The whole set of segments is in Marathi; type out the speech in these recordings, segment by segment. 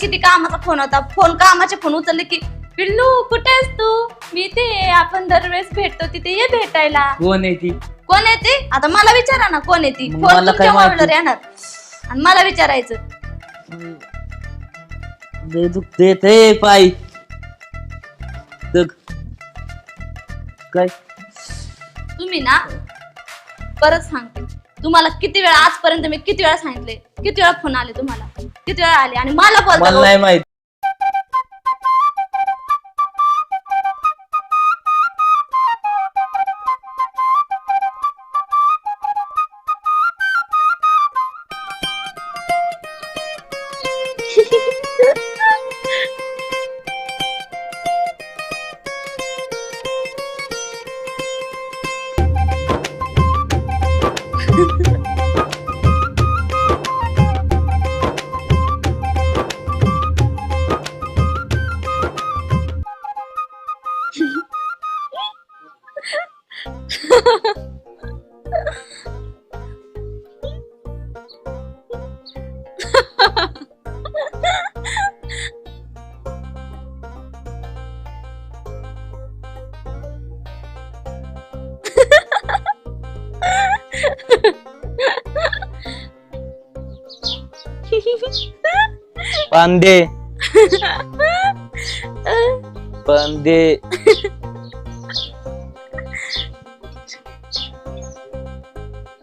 किती कामाचा फोन होता? फोन कामाचे फोन उचलले की पिल्लू कुठेस तू? मी ते आपण दरवेळेस भेटतो तिथे ये भेटायला. कोण आहे ती? कोण आहे ती? आता मला विचारा ना कोण आहे ती? मग फोन मला काय तुमच्या माहिती? मोबाईलवर येणार. आणि मला विचारायचं. लय दुखते ते पाय. दुख. काय? तुम्ही ना परत सांगते. तुम्हाला किती वेळा आजपर्यंत मी किती वेळा सांगितले? किती वेळा फोन आले तुम्हाला? किती वेळा आले? आणि मला मला बोलता नाही माहीत. पांदे. पांदे.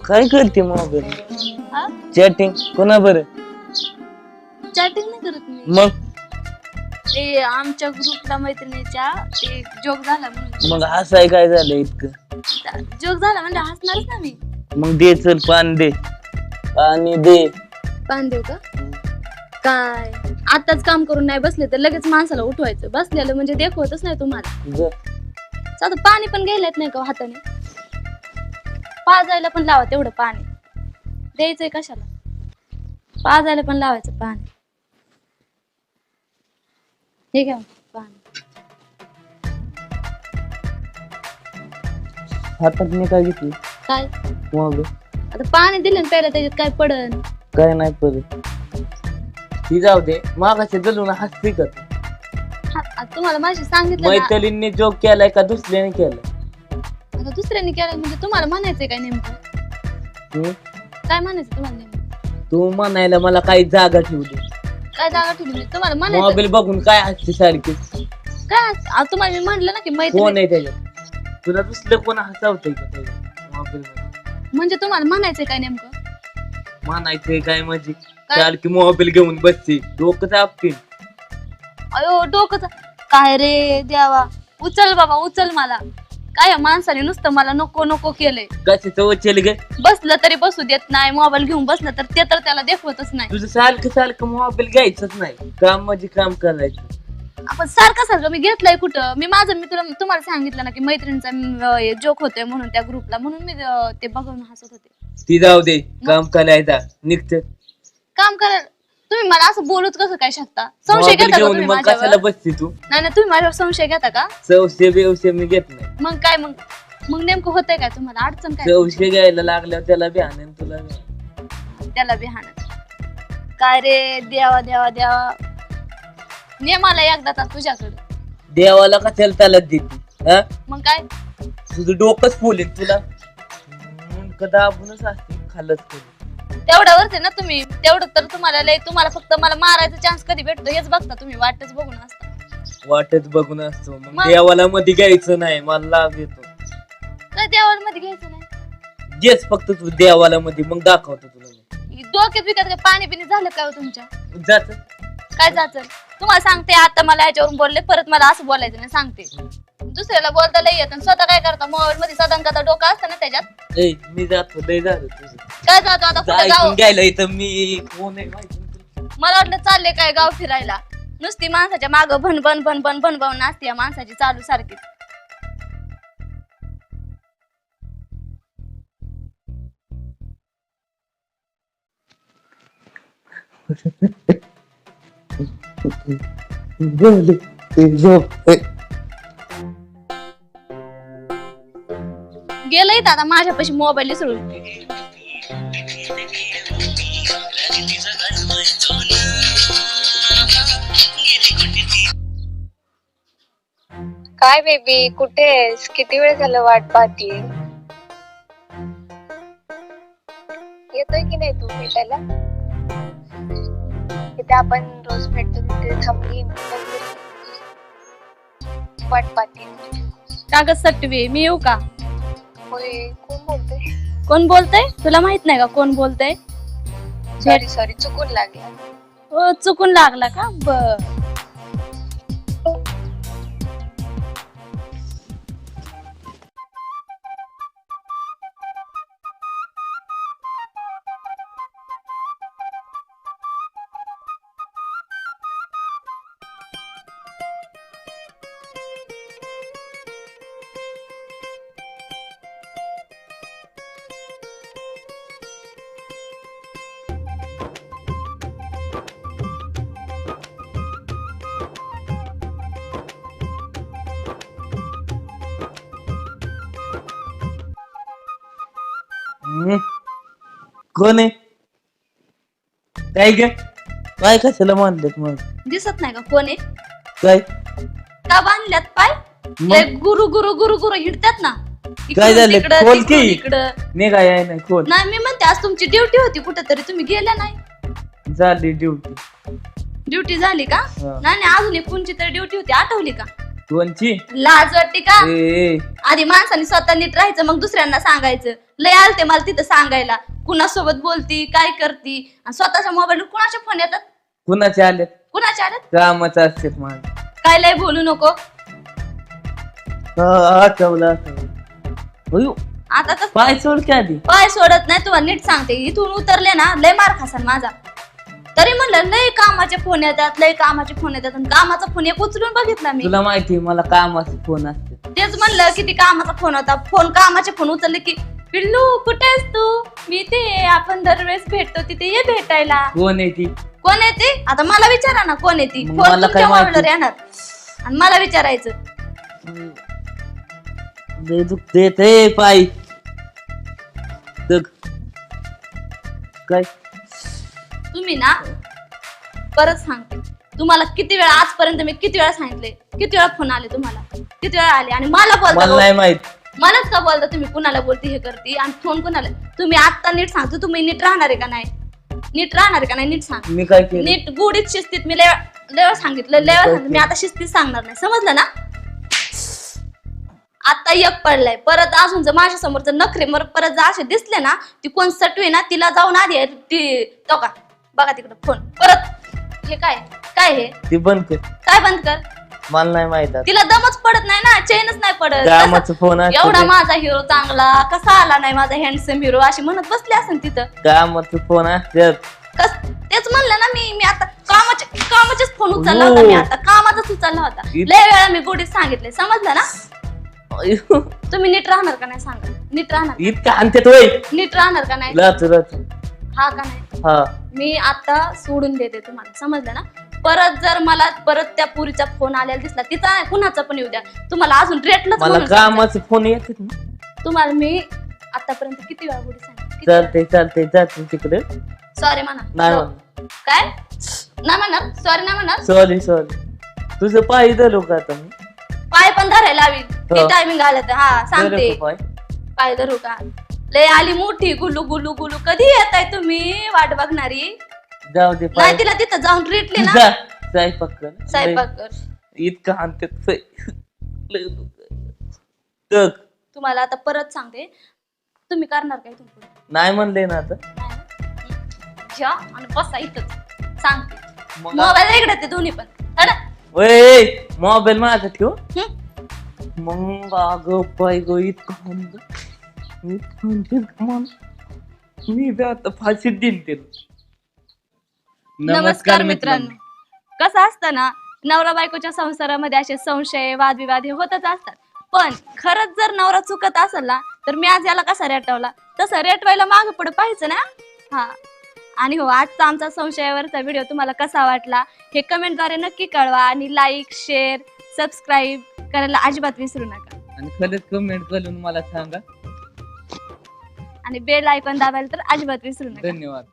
काय करते मोबाईल हा? चॅटिंग कोणा बरं? चॅटिंग नाही करत मी. मग? ते आमच्या ग्रुपला मैत्रिणीच्या ते जोक झाला म्हणून. मग हसाय काय झालं इतकं? जोक झाला म्हणजे हसणारच ना मी. मग दे चल पान दे पाणी दे. पान देऊ का? काय? आताच काम करून नाही बसले तर लगेच माणसाला उठवायचं. बसलेलं म्हणजे देखवतच नाही तुम्हाला. ज- साधं पाणी पण घ्यायला येत नाही का हो हाताने? पाजायला पण लावा तेवढं पाणी. द्यायचंय कशाला? पाजायला पण लावायचं पाणी. हे घ्या पाणी. हातात मी काय घेतली? काय? मग? आता पाणी दिलं ना प्यायला त्याच्यात काय पडन? काय नाही परत ती जाऊ दे. मागाचे दलून हसती का तू? हा, आता तुम्हाला माझी सांगितलं ना. मैत्रिणींनी जोक केलाय का दुसऱ्याने केलाय? आता दुसऱ्यांनी केलं म्हणजे तुम्हाला म्हणायचंय काय नेमकं? काय म्हणायचं तुम्हाला नेमकं? तू म्हणायला मला काही जागा ठेवली काय जागा ठेवली म्हणजे तुम्हाला म्हणायचं मोबाईल बघून काय हसते सारखी? काय असं- आता तुम्हाला मी म्हटलं ना की कोण आहे त्याच्यात? तुला दुसरं कोण हसावतंय का त्याच्यात? मोबाईल म्हणजे तुम्हाला म्हणायचंय काय नेमकं? म्हणायचंय काय म्हणजे? काय? सारखी मोबाईल घेऊन बसते. डोकं चापतील अयो डोकं काय रे देवा? उचल बाबा उचल मला. काय या माणसाने नुसतं मला नको नको केलंय. कशाचं वचल गे? बसलं तरी बसू देत नाही मोबाईल घेऊन बसलं तर ते तर त्याला देखवतच नाही. तुझं सारखं सारखं मोबाईल घ्यायचंच नाही. काम म्हणजे काम करायचं. आपण सारखं सारखं मी घेतलंय कुठं? मी माझं मी तुला तुम्हाला सांगितलं ना की मैत्रिणीचा जोक होतोय म्हणून त्या ग्रुपला म्हणून मी अं, ते बघून हसत होते. ती जाऊ दे. काम करायचा निघत. काम करा. तुम्ही मला असं बोलूच कसं काय शकता? संशय घेता का घेऊन तुम्ही मग माझ्यावर? कशाला बसते तू? नाही नाही तुम्ही माझ्यावर संशय घेता का? चौशे बेवशे मी घेत नाही. मग काय मग मग नेमकं होतंय काय तुम्हाला? अडचण काय? चौशे घ्यायला लागल्यावर त्याला बी आणेन तुला बी आणेन. त्याला बिहान काय रे देवा देवा देवा. ने मला एकदा तुझ्याकडे. देवाला कशाला त्याला देते? हा? मग काय? तुझं डोकंच फुलेल तुला. मुंडकं दाबूनच असते खाल्लंच करून तेवढ्यावरच आहे ना तुम्ही. तेवढं तर तुम्हाला लय तुम्हाला फक्त मला मारायचा चान्स कधी भेटतो? हेच बघता तुम्ही वाटच बघून असता. वाटच बघून असतो. मग मग? देवाला मध्ये घ्यायचं नाही मला लाभ येतो. काय देवाला मध्ये घ्यायचं नाही. घेच फक्त तू देवाला मध्ये मग दाखवतो तुला मी. ही डोक्यात बिक्यात काय पाणी पिणी झालं काय हो तुमच्या? जात काय जाचल तुम्हाला सांगते आता मला याच्यावरून बोलले परत मला असं बोलायचं नाही सांगते. दुसऱ्याला बोलता लय येत स्वतः काय करता? मोबाईल मध्ये सदन करता डोकं असतं ना त्याच्यात? ए मी जातो लय झालं तुझं. काय जातो आता कुठे ऐकून घ्यायला इथं मी. कोण आहे? माहिती नाही. मला वाटलं चालले काय गाव फिरायला. नुसती माणसाच्या माग भन भन भन भन भन भन असते या माणसाची चालू सारखी. झालं. ते झोप गेलंय आता माझ्यापाशी मोबाईल विसरून काय बेबी कुठे आहेस? किती वेळ झालं वाट पाहतीये? येतोय की नाही तू भेटायला? तिथे आपण रोज भेटतो तिथे थांबली वाट पाहतीये कागद सटवी मी येऊ का? होय कोण बोलतोय? कोण बोलतय? तुला माहीत नाही का कोण बोलतय? सॉरी सॉरी चुकून लागला. हो चुकून लागला का? बर. कोण आहे? काय ग? काय कशाला मानलेत मग? दिसत नाही का कोण आहे? काय? का बांधल्यात पाय? लय गुरु गुरु गुरु गुरु हिडतात ना. इकडून काय झालं? तिकडं, खोल तिकडून की. इकडं. नाही काय आहे नाही कोण नाही मी म्हणते आज तुमची ड्युटी होती कुठेतरी तुम्ही गेल्या नाही. झाली ड्युटी. ड्युटी झाली का? हा. नाही नाही अजून एक कोणची तरी ड्युटी होती आठवली का? कोणची लाज वाटते का? ए, आधी माणसाने स्वतः नीट राहायचं मग दुसऱ्यांना सांगायचं. लय आलते मला तिथं सांगायला. कुणासोबत बोलती काय करती? आणि स्वतःच्या मोबाईल कुणाचे फोन येतात? कुणाचे आलेत? कुणाचे आलेत? कामाचं असतात माझं. काय लय बोलू नको. हा, आठवलं आठवलं. अयो, आता तर पाय सोड की आधी. पाय सोडत नाही तुम्हाला नीट सांगते. इथून उतरले ना लय मार खासान माझा. तरी म्हणलं लय कामाचे फोन येतात लय कामाचे फोन येतात. आणि कामाचा फोन एक उचलून बघितला मी. तुला माहिती मला कामाचे फोन असते तेच म्हणलं किती कामाचा फोन होता. फोन कामाचे फोन उचलले की पिल्लू कुठेस तू? मी ते आपण दरवेळेस भेटतो तिथे ये भेटायला. कोण आहे ती? कोण आहे ती? आता मला विचारा ना कोण आहे ती? मग फोन मला काय तुमच्या माहिती? येणार. आणि मला विचारायचं. लय दुखते ते पाय. काय? तुम्ही ना परत सांगते. तुम्हाला किती वेळा आजपर्यंत मी किती वेळा सांगितले? किती वेळा फोन आले तुम्हाला? किती वेळा आले? आणि मला मला बोलता नाही माहीत. मलाच का बोलता तुम्ही कुणाला बोलते हे करते? आणि फोन कुणाला तुम्ही आता नीट सांगतो तुम्ही नीट राहणार आहे का नाही? नीट राहणार आहे का नाही? नीट सांग. मी काय केलं? नीट गुढीत शिस्तीत मी लय वेळा सांगितलं लय वेळा सांगितलं. मी आता शिस्तीत सांगणार नाही. समजलं ना? आता एक पडलाय. परत अजून जर माझ्या समोरचं नखरे मर परत जर असे दिसले ना ती कोण सटवे ना तिला जाऊन आधी ती तो का? बघा तिकडं फोन परत. हे काय? काय हे? ती बंद कर. काय बंद कर? मला नाही माहीत आता. तिला दमच पडत नाही ना चेनच नाही पडत. कामाचं फोन कसं- एवढा. माझा हिरो चांगला. कसा आला नाही माझा हँडसम हिरो अशी म्हणत बसले असेल तिथं. कामाचं फोन असतात कस तेच म्हणलं ना मी मी आता कामाचे कामाचेच फोन उचलला होता मी आता. कामाचाच उचलला होता. इत- लय वेळा मी गोडीत सांगितले. समजलं ना? तुम्ही नीट राहणार का नाही सांगा? नीट राहणार इतकं आणतात वय नीट राहणार का नाही? हा का नाही? हा. मी आता सोडून देते तुम्हाला. समजलं ना? परत जर मला परत त्या पुरीचा फोन आलेला दिसला तिचा कुणाचा पण येऊ द्या. तुम्हाला अजून मला. कामाचे फोन येतात ना. तुम्हाला मी आतापर्यंत किती वेळा गोडी सांगितली? चालते चालते जाते तिकडे. सॉरी म्हणा. नाही हो. काय? नाही म्हणणार सॉरी नाही म्हणणार सॉरी सॉरी तुझं पाय धरू का आता. मी पाय पण धरायला लावी हो. टायमिंग आलं तर. हा धरू सांगते. का पाय. पाय धरू का? लय आली मोठी गुलू गुलू गुलू. कधी येत आहे तुम्ही वाट बघणारी? जाऊ दे पाय. नाही तिला तिथं जाऊन रेटली ना. जा स्वयंपाक कर स्वयंपाक कर इतकं आणतात. तुम्हाला आता परत सांगते. तुम्ही करणार काय तुम्ही नाही म्हणले ना आता. घ्या आणि बसा इथंच. सांगते. मग मोबाईल इकडे ते दोन्ही पण. हट. ओय मोबाईल माझा ठेव हं? मग अगं पाय ग इतकं आणलं मी बी आता फाशी देईन त्याला नमस्कार मित्रांनो. कसं असतं ना नवरा बायकोच्या संसारामध्ये असे संशय वादविवाद हे होतच असतात. पण खरंच जर नवरा चुकत असेल ना तर मी आज याला कसा रेटवला? तसं रेटवायला माग पुढे पाहायचं ना? हा. आणि हो आजचा आमचा संशयावरचा व्हिडिओ तुम्हाला कसा वाटला हे कमेंटद्वारे नक्की कळवा आणि लाईक शेअर सबस्क्राईब करायला अजिबात विसरू नका. आणि खरंच कमेंट करून मला सांगा. आणि बेल आयकॉन दाबायला तर अजिबात विसरू नका. धन्यवाद.